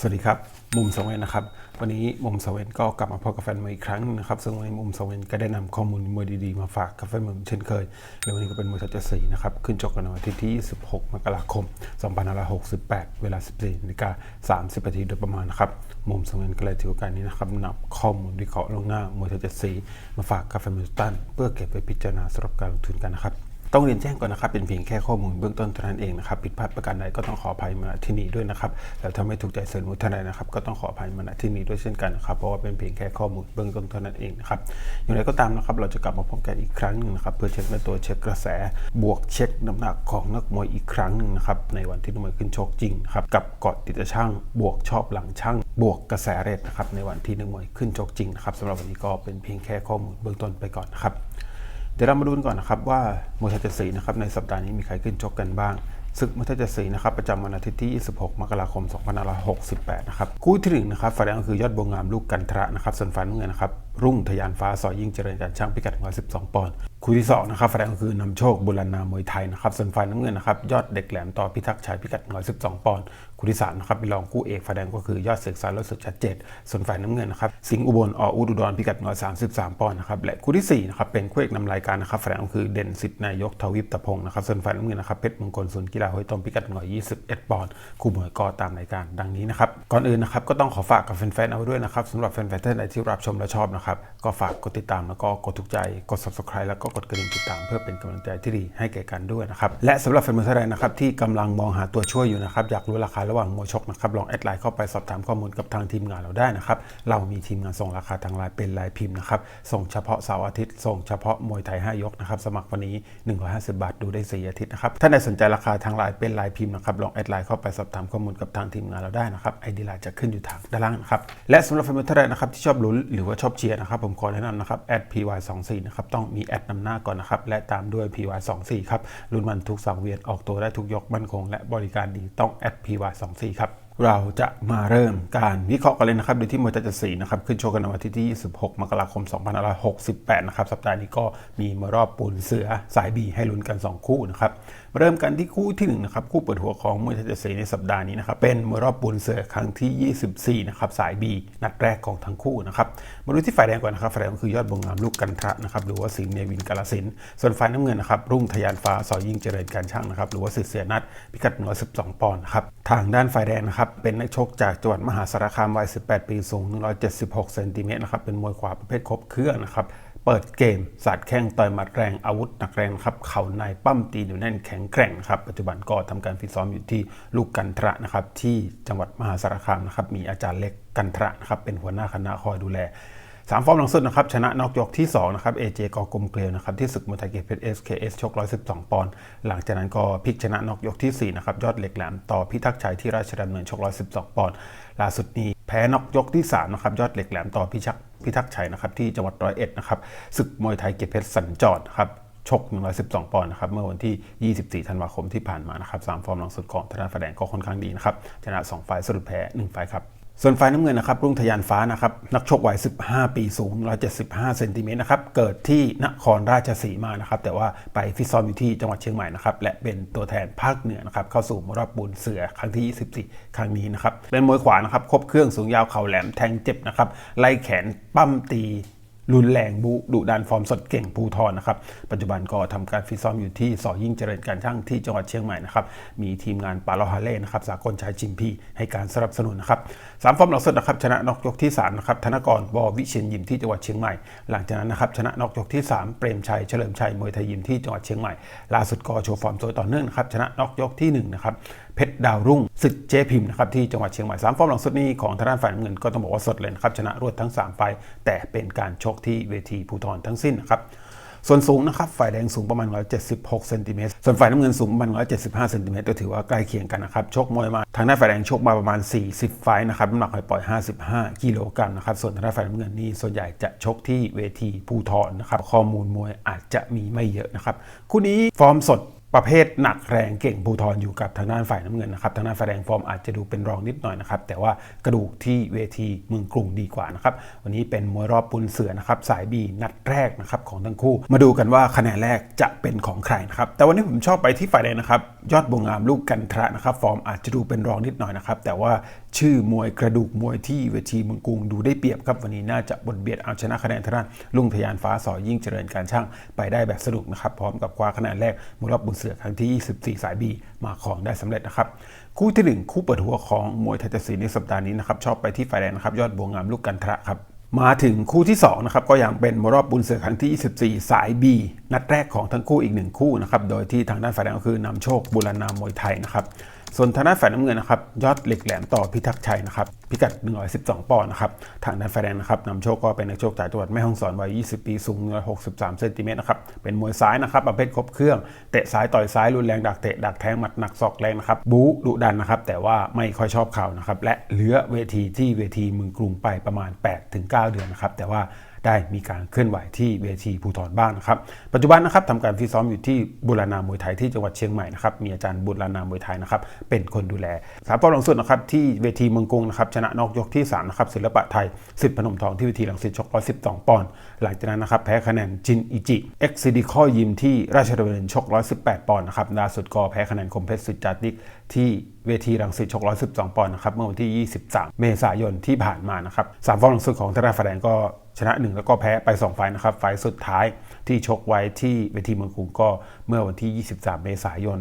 สวัสดีครับ มุมสเวนนะครับ วันนี้มุมสเวนก็กลับมาพบกับแฟนมวยอีกครั้งนะครับ ซึ่งวันนี้มุมสเวนก็ได้นำข้อมูลมวยดีๆ มาฝากกับแฟนมวยเช่นเคยแล้ววันนี้ก็เป็นมวยทัศสีนะครับ ขึ้นชกกันในวันที่ที่ 26 มกราคม 2568 เวลา 14นาฬิกา30นาทีโดยประมาณนะครับ มุมสเวนก็เลยถือโอกาสนี้นะครับนำข้อมูลวิเคราะห์ลงหน้ามวยทัศสีมาฝากกับแฟนมวยทุกท่านเพื่อเก็บไปพิจารณาสำหรับการลงทุนกันนะครับ ต้องเรียนแจ้งก่อนนะครับ เป็นเพียงแค่ข้อมูลเบื้องต้นเท่านั้นเองนะครับผิดพลาดประการใดก็ต้องขออภัยมาณที่นี้ด้วยนะครับแล้วถ้าไม่ถูกใจเสนอท่านใดนะครับ ก็ต้องขออภัยมาณที่นี้ด้วยเช่นกันนะครับเพราะว่าเป็นเพียงแค่ข้อมูลเบื้องต้นเท่านั้นเองนะครับอย่างไรก็ตามนะครับ เราจะกลับมาพบกันอีกครั้งหนึงนะครับเพื่อเช็คในตัวเช็คกระแส บวกเช็คน้ำหนักของนักมวยอีกครั้งหนึ่งนะครับในวันที่นักมวยขึ้นชกจริงครับกับเกาะติดช่าง บวกชอบหลังช่าง บวกกระแสเรทนะครับในวันที่นักมวยขึ้นชกจริงนะครับสำหรับวันนี้ก็เป็นเพียงแค่ข้อมูลเบื้องต้นไปก่อนนะครับ เดี๋ยวเรามาดูกันก่อนนะครับว่ามวยไทยเจ็ดสีนะครับในสัปดาห์นี้มีใครขึ้นชกกันบ้างศึกมวยไทยเจ็ดสีนะครับประจำวันอาทิตย์ที่ 26 มกราคม 2568 นะครับคู่ที่หนึ่งนะครับฝ่ายแดงก็คือยอดบวงงามลูกกันทระนะครับส่วนฝ่ายน้ำเงินนะครับรุ่งทยานฟ้าซอยยิ่งเจริญการช่างพิกัด 112 ปอนด์คู่ที่สองนะครับฝ่ายแดงก็คือนำโชคบุรณามวยไทยนะครับส่วนฝ่ายน้ำเงินนะครับยอดเด็กแหลมต่อพิทักษ์ชัยพิกัด 112 ปอนด์คู่ที่สามนะครับเป็นรองคู่เอกฝ่ายแดงก็คือยอดเสกสารลดสุดชัดเจนส่วนฝ่ายน้ำเงินนะครับสิงห์อุบลออุดรพิกัด133ปอนด์นะครับและคู่ที่สี่นะครับเป็นคู่เอกนำรายการนะครับฝ่ายแดงก็คือเด่นสิทธิ์นายกทวิปตะพงศ์นะครับส่วนฝ่ายน้ำเงินนะครับเพชรมงคลศูนย์กีฬาห้วยต้มพิกัด121ปอนด์คู่มวยก็ตามรายการดังนี้นะครับก่อนอื่นนะครับก็ต้องขอฝากกับแฟนๆเอาไว้ด้วยนะครับสำหรับแฟนๆท่านใดที่รับชมและชอบนะครับก็ฝากกดติดตามแล้วก็กดถูกใจกด subscribe แล้วก็กดกระดิ่งติดตาม เพื่อเป็นกำลังใจที่ดีให้แก่กันด้วยนะครับและสำหรับแฟนมวยท่านใดนะครับที่กำลังมองหาตัวช่วยอยู่นะครับอยากรู้ราคาระหว่างมวยชกนะครับลองแอดไลน์เข้าไปสอบถามข้อมูลกับทางทีมงานเราได้นะครับเรามีทีมงานส่งราคาทางไลน์เป็นรายพิมพ์นะครับส่งเฉพาะเสาร์อาทิตย์ส่งเฉพาะมวยไทย 5 ยกนะครับสมัครวันนี้ 150 บาทดูได้ 4 อาทิตย์นะครับถ้าใดสนใจราคาทางไลน์เป็นรายพิมพ์นะครับลองแอดไลน์เข้าไปสอบถามข้อมูลกับทางทีมงานเราได้นะครับไอดีไลน์จะขึ้นอยู่ทางด้านล่างนะครับและสำหรับแฟนมวยท่านใดนะครับที่ชอบลุ้นหรือว่าชอบเชียร์นะครับผมขอแนะนำนะครับแอด py24 นะครับต้องมีแอดนำหน้าก่อนนะครับและตามด้วย py24 ครับลุ้นมันทุกสังเวียนออกตัวได้ทุกยกมั่นคงและบริการดีต้องแอด py24 ครับ เราจะมาเริ่มการวิเคราะห์กันเลยนะครับโดยที่มวยไทยจัดสีนะครับขึ้นโชว์กันในวันที่ 26 มกราคม 2568 นะครับ สัปดาห์นี้ก็มีมารอบปูนเสือสายบีให้ลุ้นกัน 2 คู่นะครับเริ่มกันที่คู่ที่1นะครับคู่เปิดหัวของมวยไทยจัดสีในสัปดาห์นี้นะครับเป็นมารอบปูนเสือครั้งที่ 24 นะครับสายบีนัดแรกของทั้งคู่นะครับมาดูที่ฝ่ายแดงก่อนนะครับฝ่ายแดงก็คือยอดบงงามลูกกันทระนะครับหรือว่าสิงห์เนวินกาลสินส่วนฝ่ายน้ำเงินนะครับรุ่งทยานฟ้าซอยยิ่งเจริญการช่างนะครับหรือว่าสิเสียนัดพิกัด112 ปอนด์ครับทางด้านฝ่ายแดงนะครับเป็นนักชกจากจังหวัดมหาสารคามวัย 18 ปีสูง 176 เซนติเมตรนะครับเป็นมวยขวาประเภทครบเครื่องนะครับเปิดเกมสาดแข้งต่อยหมัดแรงอาวุธหนักแรงครับเข่าในปั้มตีอยู่แน่นแข็งแกร่งครับปัจจุบันก็ทำการฟิตซ้อมอยู่ที่ลูกกันทระนะครับที่จังหวัดมหาสารคามนะครับมีอาจารย์เล็กกันทระนะครับเป็นหัวหน้าคณะคอยดูแล สามฟอร์มหลังสุดนะครับ ชนะนอกยกที่2นะครับเอเจกอกลมเกลียวนะครับที่ศึกมวยไทยเกตเพชร SKS ชก 112 ปอนด์หลังจากนั้นก็พลิกชนะนอกยกที่4นะครับยอดเหล็กแหลมต่อพิทักษ์ชัยที่ราชดำเนินชก 112 ปอนด์ล่าสุดนี้แพ้นอกยกที่3นะครับยอดเหล็กแหลมต่อพิชักพิทักษ์ชัยนะครับที่จังหวัดร้อยเอ็ดนะครับศึกมวยไทยเกตเพชรสัญจรครับชก 112 ปอนด์นะครับ เมื่อวันที่ 24 ธันวาคมที่ผ่านมานะครับสามฟอร์มหลังสุดของธนาแสดงก็ค่อนข้างดีนะครับ ชนะ2ไฟล์สรุปแพ้1ไฟล์ครับ ส่วนฝ่ายน้ำเงินนะครับรุ่งทยานฟ้านะครับนักชกวัย 15 ปีสูง 175 เซนติเมตรนะครับเกิดที่นครราชสีมานะครับแต่ว่าไปฟิตซ้อมอยู่ที่จังหวัดเชียงใหม่นะครับและเป็นตัวแทนภาคเหนือนะครับเข้าสู่รอบบุญเสือครั้งที่ 24 ครั้งนี้นะครับเป็นมวยขวานะครับครบเครื่องสูงยาวเข่าแหลมแทงเจ็บนะครับไล่แขนปั้มตี รุนแรงบุดุดันฟอร์มสดเก่งภูทรนะครับ ปัจจุบันก็ทำการฟิตซ้อมอยู่ที่สอยิ่งเจริญการช่างที่จังหวัดเชียงใหม่นะครับ มีทีมงานปาโลฮาเล่นะครับ สากลชายจิมพีให้การสนับสนุนนะครับสามฟอร์มหลังสุดนะครับชนะนอกยกที่3นะครับธนกรววิเชียนยิมที่จังหวัดเชียงใหม่ หลังจากนั้นนะครับชนะนอกยกที่ 3 เปรมชัยเฉลิมชัยมวยไทยยิมที่จังหวัดเชียงใหม่ล่าสุดก็โชว์ฟอร์มสวยต่อเนื่องนะครับชนะนอกยกที่1นะครับ เพชรดาวรุ่งศึกเจพิมพ์นะครับที่จังหวัดเชียงใหม่สามฟอร์มหลังสุดนี้ของทางด้านฝ่ายน้ำเงินก็ต้องบอกว่าสดเลยนะครับชนะรวดทั้ง3ไฟแต่เป็นการชกที่เวทีภูทรทั้งสิ้นนะครับส่วนสูงนะครับฝ่ายแดงสูงประมาณ 176 เซนติเมตร ส่วนฝ่ายน้ำเงินสูงประมาณ 175 เซนติเมตรก็ถือว่าใกล้เคียงกันนะครับ ชกมวยมา ทางด้านฝ่ายแดงชกมาประมาณ 40 ไฟนะครับ น้ำหนักปล่อย 55 กิโลกรัมนะครับ ส่วนทางด้านฝ่ายน้ำเงินนี่ส่วนใหญ่จะชกที่เวทีภูทรนะครับ ข้อมูลมวยอาจจะมีไม่เยอะนะครับ คู่นี้ฟอร์มสด ประเภทหนักแรงเก่งภูทรอยู่กับทางด้านฝ่ายน้ำเงินนะครับทางด้านฝ่ายแดงฟอร์มอาจจะดูเป็นรองนิดหน่อยนะครับแต่ว่ากระดูกที่เวทีเมืองกรุงดีกว่านะครับวันนี้เป็นมวยรอบปุนเสือนะครับสายบีนัดแรกนะครับของทั้งคู่ มาดูกันว่าคะแนนแรกจะเป็นของใครนะครับแต่วันนี้ผมชอบไปที่ฝ่ายแดงนะครับยอดบวงงามลูกกันทระนะครับฟอร์มอาจจะดูเป็นรองนิดหน่อยนะครับแต่ว่า ชื่อมวยกระดูกมวยที่เวทีเมืองกรุงดูได้เปรียบครับวันนี้น่าจะบนเบียดเอาชนะคะแนนทางด้านลุงทยานฟ้าสอยิ่งเจริญการช่างไปได้แบบสนุกนะครับพร้อมกับคว้าคะแนนแรกมวยรอบบุญเสือครั้งที่ 24 สายบีมาของได้สำเร็จนะครับคู่ที่ 1 คู่เปิดหัวของมวยไทยตะสีในสัปดาห์นี้นะครับชอบไปที่ฝ่ายแดงนะครับยอดบวงงามลูกกันทระครับมาถึงคู่ที่2นะครับก็ยังเป็นมรอบบุญเสือครั้งที่ 24 สาย B นัดแรกของทั้งคู่อีกหนึ่งคู่นะครับโดยที่ทางด้านฝ่ายแดงก็คือนำโชคบุรณามวยไทยนะครับ ส่วนทางด้านฝ่ายน้ำเงินนะครับยอดเหล็กแหลมต่อพิทักษ์ชัยนะครับพิกัด 112 ปอนด์นะครับทางด้านฝ่ายแดงนะครับนำโชคก็เป็นนักโชคจากจังหวัดแม่ฮ่องสอนวัย 20 ปีสูง163เซนติเมตรนะครับเป็นมวยซ้ายนะครับประเภทครบเครื่องเตะซ้ายต่อยซ้ายรุนแรงดักเตะดักแทงหมัดหนักศอกแรงนะครับบู๊ดุดันนะครับแต่ว่าไม่ค่อยชอบเข่านะครับและเหลือเวทีที่เวทีเมืองกรุงไปประมาณ 8-9 เดือนนะครับแต่ว่า ได้มีการเคลื่อนไหวที่เวทีภูทรบ้างนะครับ ปัจจุบันนะครับทำการฟิตซ้อมอยู่ที่บุรณามวยไทยที่จังหวัดเชียงใหม่นะครับมีอาจารย์บุรณามวยไทยนะครับเป็นคนดูแลสามปอนด์หลังสุดนะครับที่เวทีเมืองกรุงนะครับชนะนอกยกที่3นะครับศิลปะไทยสิทธิ์พนมทองที่เวทีหลังสิทธิ์ชก112ปอนด์หลังจากนั้นนะครับแพ้คะแนนจินอิจิเอ็กซิดิคอยิมที่ราชดำเนินชก118ปอนด์นะครับล่าสุดก็แพ้คะแนนคมเพชรสุดจาติกที่เวทีรังสิตชก 112 ปอนด์นะครับ เมื่อวันที่ 23 เมษายนที่ผ่านมานะครับสามฟอร์มหลังสุดของธนาฟแดงก็ ชนะ 1 แล้วก็แพ้ไป 2 ไฟล์นะครับ ไฟล์สุดท้ายที่ชกไว้ที่เวทีเมืองกรุงก็เมื่อวันที่ 23 เมษายน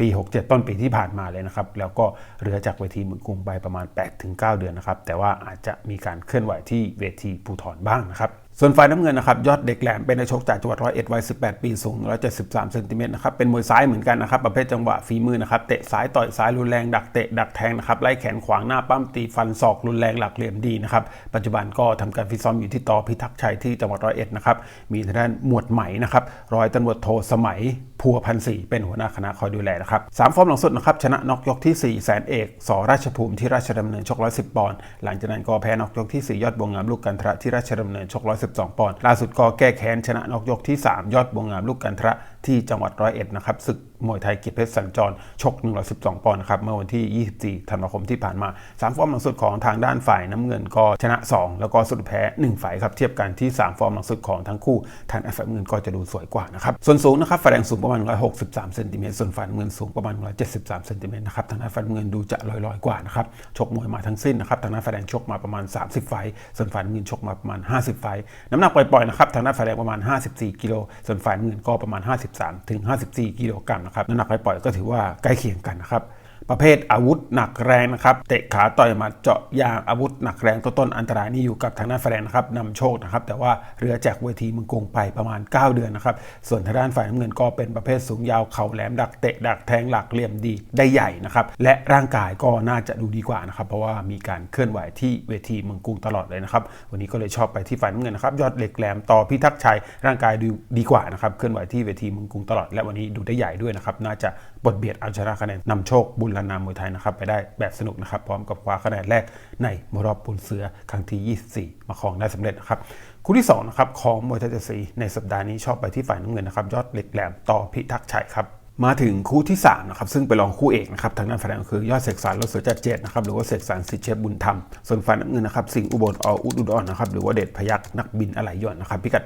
ปี 67 ต้นปีที่ผ่านมาเลยนะครับ แล้วก็เรือจากเวทีเมืองกรุงไปประมาณ 8-9 เดือนนะครับ แต่ว่าอาจจะมีการเคลื่อนไหวที่เวทีภูทรบ้างนะครับ ส่วนฝ่ายน้ำเงินนะครับยอดเด็กแหลมเป็นนักชกจากจังหวัดร้อยเอ็ดวัย 18 ปีสูง 173 เซนติเมตรนะครับเป็นมวยซ้ายเหมือนกันนะครับประเภทจังหวะฝีมือนะครับเตะซ้ายต่อยซ้ายรุนแรงดักเตะดักแทงนะครับไล่แขนขวางหน้าปั้มตีฟันศอกรุนแรงหลักเหลี่ยมดีนะครับปัจจุบันก็ทำการฟิตซ้อมอยู่ที่ต่อพิทักษ์ชัยที่จังหวัดร้อยเอ็ดนะครับมีทางด้านหมวดไหมนะครับร้อยตำรวจโทสมัยพัวพันสี่เป็นหัวหน้าคณะคอยดูแลนะครับสามฟอร์มหลังสุดนะครับชนะน็อกยกที่4แสนเอกสราชภูมิที่ราชดำเนินชก110ปอนด์หลังจากนั้นก็แพ้น็อกยกที่4ยอดบวงงามลูกกันทระที่ราชดำเนินชก12ปอนด์ล่าสุดก็แก้แค้นชนะน็อกยกที่ 3 ยอดบวงงามลูกกันทระ ที่จังหวัดร้อยเอ็ดนะครับศึกมวยไทยกิจเพชรสัญจร ชก 112 ปอนด์นะครับเมื่อวันที่ 24 ธันวาคมที่ผ่านมา 3 ฟอร์มหลังสุดของทางด้านฝ่ายน้ำเงินก็ชนะ 2 แล้วก็สุดแพ้ 1 ฝ่ายครับเทียบกันที่ 3 ฟอร์มหลังสุดของทั้งคู่ทางฝ่ายเงินก็จะดูสวยกว่านะครับส่วนสูงนะครับฝ่ายแดงสูงประมาณ 163 เซนติเมตรส่วนฝ่ายเงินสูงประมาณ 173 เซนติเมตรนะครับทางด้านฝ่ายเงินดูจะลอยๆกว่านะครับชกมวยมาทั้งสิ้นนะครับทางด้านฝ่ายแดงชกมาประมาณ 30 ไฟส่วนฝ่ายเงินชกมาประมาณ 50 ไฟน้ำหนักปล่อยๆนะครับทางฝ่ายแดงประมาณ 54 กิโลส่วนฝ่ายเงินก็ประมาณ 50 53-54 กิโลกรัมนะครับน้ำหนักไปปล่อยก็ถือว่าใกล้เคียงกันนะครับ ประเภทอาวุธหนักแรงนะครับ เตะขาต่อยมัดเจาะยางอาวุธหนักแรงต้นๆอันตรายนี่อยู่กับทางด้านฝ่ายแดงนะครับนำโชคนะครับ แต่ว่าเรือจากเวทีเมืองกรุงไปประมาณ 9 เดือนนะครับ ส่วนทางด้านฝ่ายน้ำเงินก็เป็นประเภทสูงยาวเข่าแหลมดักเตะดักแทงหลักเหลี่ยมดีได้ใหญ่นะครับ และร่างกายก็น่าจะดูดีกว่านะครับเพราะว่ามีการเคลื่อนไหวที่เวทีเมืองกรุงตลอดเลยนะครับ วันนี้ก็เลยชอบไปที่ฝ่ายน้ำเงินนะครับยอดเหล็กแหลมต่อพิทักษ์ชัยร่างกายดูดีกว่านะครับเคลื่อนไหวที่เวทีเมืองกรุงตลอด และวันนี้ดูได้ใหญ่ด้วยนะครับน่าจะบทเบียดเอาชนะคะแนนนำโชคบุญลานามวยไทยนะครับไปได้แบบสนุกนะครับพร้อมกับคว้าคะแนนแรกในมรอบปุนเสือครั้งที่ 24 มาครองได้สำเร็จนะครับคู่ที่2นะครับของมวยไทยเจสีในสัปดาห์นี้ชอบไปที่ฝ่ายน้ำเงินนะครับยอดเหล็กแหลมต่อพิทักษ์ชัยครับ มาถึงคู่ที่3นะครับซึ่งเป็นรองคู่เอกนะครับทางด้านฝ่ายแดงคือยอดเสกสรรรถเสือจัดเจ็ดนะครับหรือว่าเสกสรรสิเชฟบุญธรรม ส่วนฝ่ายน้ำเงินนะครับสิงห์อุบลออุดอุดรนนะครับหรือว่าเดชพยักนักบินอะไหล่ยนต์นะครับพิกัด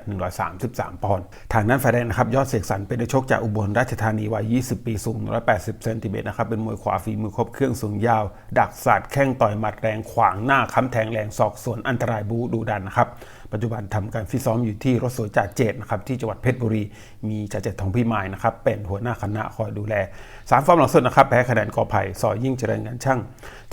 133 ปอนด์ทางด้านฝ่ายแดงนะครับยอดเสกสรรเป็นนักชกจากอุบลราชธานีวัย 20 ปีสูง 180 เซนติเมตรนะครับเป็นมวยขวาฝีมือครบเครื่องสูงยาว ดักศาสตร์แข้งต่อยหมัดแรงขวางหน้าค้ำแทงแรงศอกสวนอันตรายบูดูดันนะครับ ปัจจุบันทำการฟิตซ้อมอยู่ที่รถสวยจ่าเจตนะครับที่จังหวัดเพชรบุรี มีจ่าเจตทองพี่มายนะครับเป็นหัวหน้าคณะคอยดูแลสามฟอร์มหลังสุดนะครับแพ้คะแนนกอไผ่ซอยยิ่งเจริญงานช่าง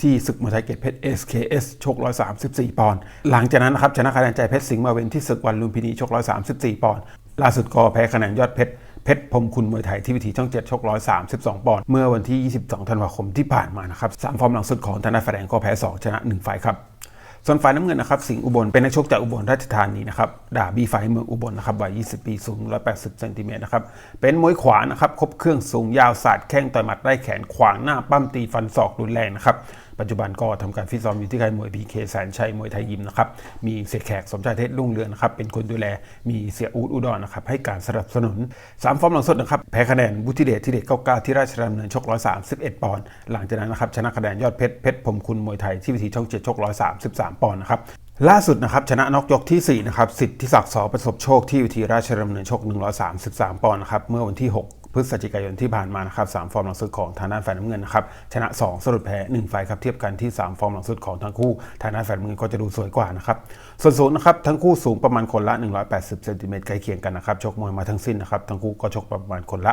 ที่ศึกมวยไทยเกตเพชร SKS ชก 134 ปอนด์หลังจากนั้นนะครับชนะคะแนนใจเพชรสิงห์มาเวนที่ศึกวันลุมพินีชก 134 ปอนด์ล่าสุดก็แพ้คะแนนยอดเพชรเพชรพรมคุณมวยไทยที่วิถีช่อง 7 ชก 132 ปอนด์ เมื่อวันที่ 22 ธันวาคมที่ผ่านมานะครับสามฟอร์มหลังสุดของธนาแฟงก็แพ้ 2 ชนะ 1 ไฟครับ ส่วนฝ่ายน้ำเงินนะครับสิงห์อุบลเป็นนักชกจากอุบลราชธานีนะครับดาบีไฟเมืองอุบลนะครับวัย 20 ปีสูง 180เซนติเมตรนะครับเป็นมวยขวานะครับครบเครื่องสูงยาวศาสตร์แข้งต่อยหมัดไล่แขนขวางหน้าปั้มตีฟันศอกรุนแรงนะครับ ปัจจุบันก็ทำการฟิตซ้อมอยู่ที่ค่ายมวยพีเคแสนชัยมวยไทยยิมนะครับมีเสียแขกสมชายเทศรุ่งเรืองนะครับเป็นคนดูแลมีเสียอูดอุดรนะครับให้การสนับสนุน 3 ฟอร์มหลังสุดนะครับแพ้คะแนนบุธิเดชที่เด็ด99ที่ราชดำเนินชก131ปอนด์หลังจากนั้นนะครับชนะคะแนนยอดเพชรเพชรพรมคุณมวยไทยที่วิธีช่องเจ็ดชก133ปอนด์นะครับล่าสุดนะครับชนะน็อกยกที่ 4 นะครับสิทธิศักดิ์สอประสบโชคที่วิธีราชดำเนินชก 133 ปอนด์นะครับเมื่อวันที่ 6 พฤศจิกายนที่ผ่านมานะครับ3ฟอร์มหลังสุดของทางด้านฝ่ายน้ำเงินนะครับชนะ 2 สรุปแพ้1ไฟครับเทียบกันที่ 3 ฟอร์มหลังสุดของทั้งคู่ทางด้านฝ่ายน้ำเงินก็จะดูสวยกว่านะครับส่วนสูงนะครับทั้งคู่สูงประมาณคนละ 180เซนติเมตรใกล้เคียงกันนะครับชกมวยมาทั้งสิ้นนะครับทั้งคู่ก็ชกประมาณคนละ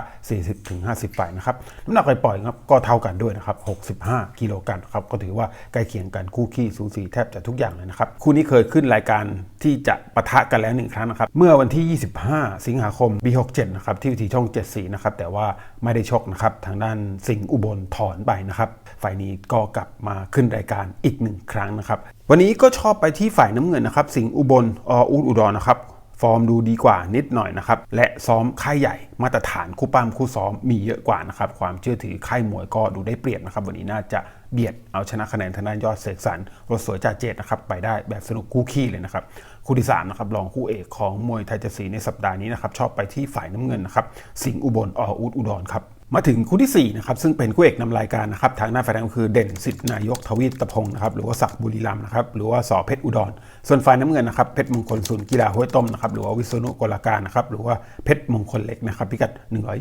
40-50ไฟนะครับน้ำหนักปล่อยครับก็เท่ากันด้วยนะครับ65กิโลกรัมครับก็ถือว่าใกล้เคียงกันคู่ขี้สูสีแทบจะทุกอย่างเลยนะครับคู่นี้เคยขึ้นรายการที่จะปะทะกันแล้วหนึ่งครั้งนะครับเมื่อวันที่ 25 สิงหาคมปี67นะครับที่วิธีช่อง7สีนะครับแต่ว่าไม่ได้ชกนะครับทางด้านสิงห์อุบลถอนไปนะครับฝ่ายนี้ก็กลับมาขึ้นรายการอีกหนึ่งครั้งนะครับวันนี้ก็ชอบไปที่ฝ่ายน้ำเงินนะครับสิงห์อุบลออูดอุดรนะครับฟอร์มดูดีกว่านิดหน่อยนะครับ และซ้อมค่ายใหญ่มาตรฐานคู่ปั้มคู่ซ้อมมีเยอะกว่านะครับ ความเชื่อถือค่ายมวยก็ดูได้เปรียบนะครับ วันนี้น่าจะเบียดเอาชนะคะแนนทางด้านยอดเสกสรรรถสวยจ่าเจตนะครับไปได้แบบสนุกคู่ขี้เลยนะครับ คู่ที่3นะครับรองคู่เอกของมวยไทยจดสีในสัปดาห์นี้นะครับชอบไปที่ฝ่ายน้ำเงินนะครับสิงห์อุบลออูดอุดรครับมาถึงคู่ที่4นะครับซึ่งเป็นคู่เอกนำรายการนะครับทางหน้าฝ่ายแดงคือเด่นสิทธินายกทวีตะพงศ์นะครับหรือว่าศักดิ์บุรีรัมนะครับหรือว่าสอเพชรอุดร ส่วนฝ่ายน้ำเงินนะครับเพชรมงคลศูนย์กีฬาห้วยต้มนะครับหรือว่าวิษณุกลการนะครับหรือว่าเพชรมงคลเล็กนะครับพิกัด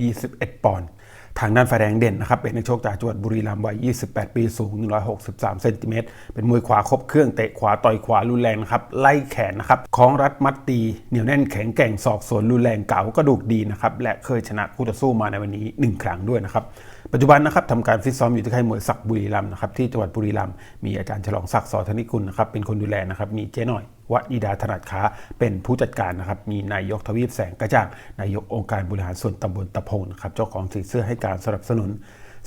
121 ปอนด์ ทางด้านฝ่ายแดงเด่นนะครับเป็นนักชกจากจังหวัดบุรีรัมย์วัย 28 ปีสูง 163 เซนติเมตรเป็นมวยขวาครบเครื่องเตะขวาต่อยขวารุนแรงนะครับไล่แขนนะครับคล้องรัดมัดตี เหนียวแน่นแข็งแกร่งศอกสวนรุนแรงเก่ากระดูกดีนะครับและเคยชนะคู่ต่อสู้มาในวันนี้ 1 ครั้งด้วยนะครับปัจจุบันนะครับทำการฟิตซ้อมอยู่ที่ค่ายมวยศักบุรีรัมย์นะครับที่จังหวัดบุรีรัมย์มีอาจารย์ฉลองศักดิ์สอธนิกุลนะครับเป็นคนดูแลนะครับมีเจ๊หน่อยวอิดาถนัดค้าเป็นผู้จัดการนะครับ มีนายกทวีปแสงกระจ่าง นายกองค์การบริหารส่วนตำบลตะพงนะครับ เจ้าของสีเสื้อให้การสนับสนุน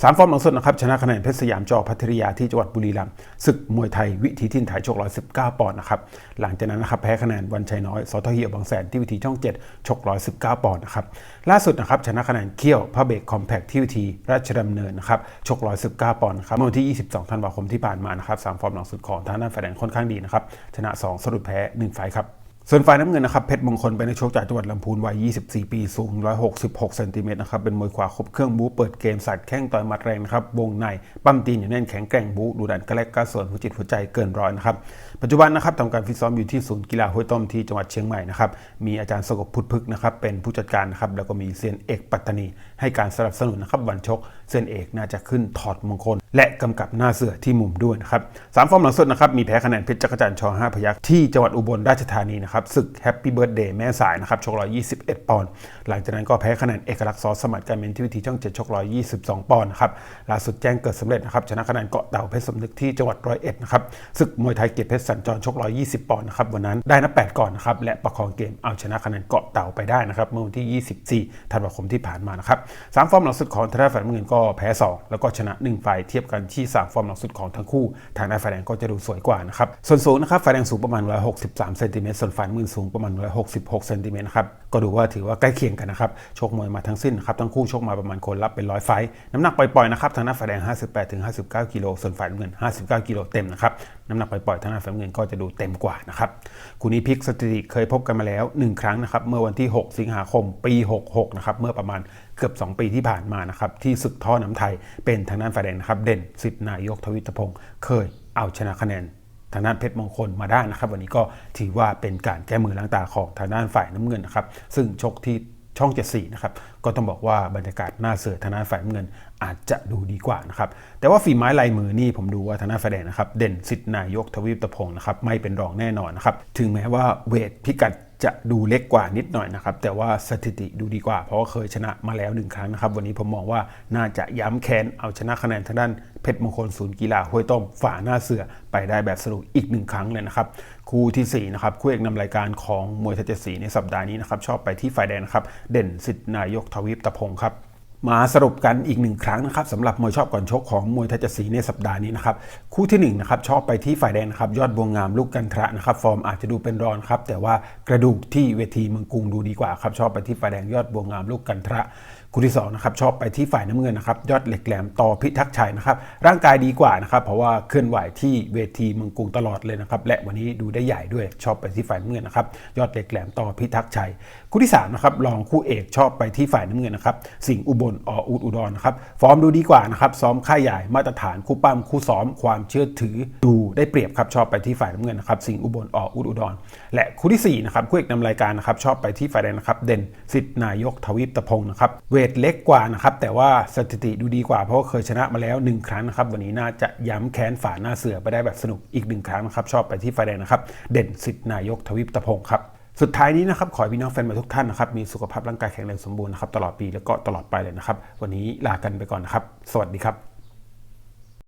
สามฟอร์มหลังสุดนะครับชนะคะแนนเพชรสยามจอพัทยาที่จังหวัดบุรีรัมย์ศึกมวยไทยวิถีทินถ่ายชก 119 ปอนด์นะครับหลังจากนั้นนะครับแพ้คะแนนวันชัยน้อยสอทเหี่ยวบางแสนที่วิธีช่อง 7 ชก 119 ปอนด์นะครับล่าสุดนะครับชนะคะแนนเขี้ยวพระเบกคอมแพคที่วิธีราชดำเนินนะครับชก 119 ปอนด์ครับเมื่อวันที่ 22 ธันวาคมที่ผ่านมานะครับสามฟอร์มหลังสุดของทางด้านฝ่ายแดงค่อนข้างดีนะครับชนะ 2 สรุปแพ้ 1 ไฟครับ ส่วนฝ่ายน้ำเงินนะครับเพชรมงคลเป็นนักชกจากจังหวัดลำพูนวัย 24 ปีสูง 166 เซนติเมตรนะครับเป็นมวยขวาครบเครื่องบู๊เปิดเกมสัดแข้งต่อยหมัดแรงนะครับวงในปั้มตีนอยู่แน่นแข็งแกร่งบู๊ดูดันกระแลกกระส่วนหัวจิตหัวใจเกินร้อยนะครับปัจจุบันนะครับทำการฟิตซ้อมอยู่ที่ศูนย์กีฬาห้วยต้มที่จังหวัดเชียงใหม่นะครับมีอาจารย์สกบพุทธพึกนะครับเป็นผู้จัดการนะครับแล้วก็มีเซียนเอกปัตตานี ให้การสนับสนุนนะครับวันชกเซียนเอกน่าจะขึ้นถอดมงคล และกำกับหน้าเสือที่มุมด้วยนะครับสามฟอร์มหลังสุดนะครับมีแพ้คะแนนเพชรจักรจันทร์ชห้าพยักษ์ที่จังหวัดอุบลราชธานีนะครับศึกแฮปปี้เบิร์ดเดย์แม่สายนะครับชก 121 ปอนด์หลังจากนั้นก็แพ้คะแนนเอกลักษณ์ซอสมัติการเมนที่วิธีช่องเจ็ดชก 122 ปอนด์นะครับล่าสุดแจ้งเกิดสำเร็จนะครับชนะคะแนนเกาะเต่าเพชรสมนึกที่จังหวัดร้อยเอ็ดนะครับศึกมวยไทยเกียรติเพชรสัญจรชก 120 ปอนด์นะครับวันนั้นได้นับ8ก่อนนะครับและประคองเกมเอาชนะคะแนนเกาะเต่าไปได้นะครับเมื่อวันที่ 24 ธันวาคมที่ผ่านมานะครับสามฟอร์มหลังสุดของทางด้านฝ่ายน้ำเงินก็แพ้ 2 แล้วก็ชนะ1ไฟล์เทียบกันที่3ฟอร์มหลังสุดของทั้งคู่ ทางด้านฝ่ายแดงก็จะดูสวยกว่านะครับส่วนสูงนะครับฝ่ายแดงสูงประมาณ 163 เซนติเมตรส่วนฝ่ายน้ำเงินสูงประมาณ 166เซนติเมตรนะครับก็ดูว่าถือว่าใกล้เคียงกันนะครับชกมวยมาทั้งสิ้นครับทั้งคู่ชกมาประมาณคนละเป็นร้อยไฟล์น้ำหนักปล่อยๆนะครับทางด้านฝ่ายแดง 58ถึง59 กิโลส่วนฝ่ายน้ำเงิน 59 กิโลเต็มนะครับน้ำหนักปล่อยๆทางด้านฝ่ายเงินก็จะดูเต็มกว่านะครับคู่นี้พิกสถิติเคยพบกันมาแล้ว 1 ครั้งนะครับเมื่อวันที่ 6 สิงหาคมปี 66นะครับเมื่อประมาณเกือบ 2 ปีที่ผ่านมานะครับที่ศึกท่อน้ำไทยเป็นทางด้านฝ่ายแดงนะครับเด่นสิทธินายกทวิตพงศ์เคยเอาชนะคะแนน ทางด้านเพชรมงคลมาได้นะครับ วันนี้ก็ถือว่าเป็นการแก้มือล้างตาของทางด้านฝ่ายน้ำเงินนะครับ ซึ่งชกที่ช่อง 74 นะครับ ก็ต้องบอกว่าบรรยากาศหน้าเสือทางด้านฝ่ายน้ำเงินอาจจะดูดีกว่านะครับ แต่ว่าฝีไม้ลายมือนี่ผมดูว่าทางด้านฝ่ายแดงนะครับ เด่นสิทธินายกทวีปตะพงศ์นะครับ ไม่เป็นรองแน่นอนนะครับ ถึงแม้ว่าเวทพิกัดจะดูเล็กกว่านิดหน่อยนะครับ แต่ว่าสถิติดูดีกว่า เพราะว่าเคยชนะมาแล้วหนึ่งครั้งนะครับ วันนี้ผมมองว่าน่าจะย้ำแค้นเอาชนะคะแนนทางด้าน ชรมงคลศูนย์กีฬาห้วยต้มฝ่าหน้าเสือไปได้แบบสนุกอีกหนึ่งครั้งเลยนะครับ คู่ที่4นะครับคู่เอกนำรายการของมวยทยเจสีในสัปดาห์นี้นะครับชอบไปที่ฝ่ายแดงนครับเด่นสิทธินายกทวีปตะพงครับมาสรุปกันอีกหนึ่งครั้งนะครับสำหรับมวยชอบก่อนชกของมวยทยจัดสีในสัปดาห์นี้นะครับคู่ที่1นนะครับชอบไปที่ฝ่ายแดงนะครับยอดบวงงามลูกกันทระนะครับฟอร์มอาจจะดูเป็นรอนครับแต่ว่ากระดูกที่เวทีเมืองกรุงดูดีกว่าครับชอบไปที่ฝ่ายแดงยอดบวงงามลูกกันทระ คู่ที่2นะครับชอบไปที่ฝ่ายน้ำเงินนะครับยอดเหล็กแหลมต่อพิทักษ์ชัยนะครับร่างกายดีกว่านะครับเพราะว่าเคลื่อนไหวที่เวทีเมืองกรุงตลอดเลยนะครับและวันนี้ดูได้ใหญ่ด้วยชอบไปที่ฝ่ายน้ำเงินนะครับยอดเหล็กแหลมต่อพิทักษ์ชัยคู่ที่3นะครับรองคู่เอกชอบไปที่ฝ่ายน้ำเงินนะครับสิงห์อุบลออุดอุดรนะครับฟอร์มดูดีกว่านะครับซ้อมค่ายใหญ่มาตรฐานคู่ปั้มคู่ซ้อมความเชื่อถือดูได้เปรียบครับชอบไปที่ฝ่ายน้ำเงินนะครับสิงห์อุบลออุดอุดร และคู่ที่4นะครับคู่เอกนำรายการนะครับชอบไปที่ฝ่ายแดงนะครับเด่นสิทธิ์นายกทวีปตะพงนะครับเวทเล็กกว่านะครับแต่ว่าสถิติดูดีกว่าเพราะว่าเคยชนะมาแล้ว 1 ครั้งนะครับวันนี้น่าจะย้ำแค้นฝ่าหน้าเสือไปได้แบบสนุกอีกหนึ่งครั้งนะครับชอบไปที่ฝ่ายแดงนะครับเด่นสิทธิ์นายกทวีปตะพงครับ สุดท้ายนี้นะครับขอให้พี่น้องแฟนมาทุกท่านนะครับมีสุขภาพร่างกายแข็งแรงสมบูรณ์นะครับตลอดปีแล้วก็ตลอดไปเลยนะครับ วันนี้ลากันไปก่อนนะครับ สวัสดีครับ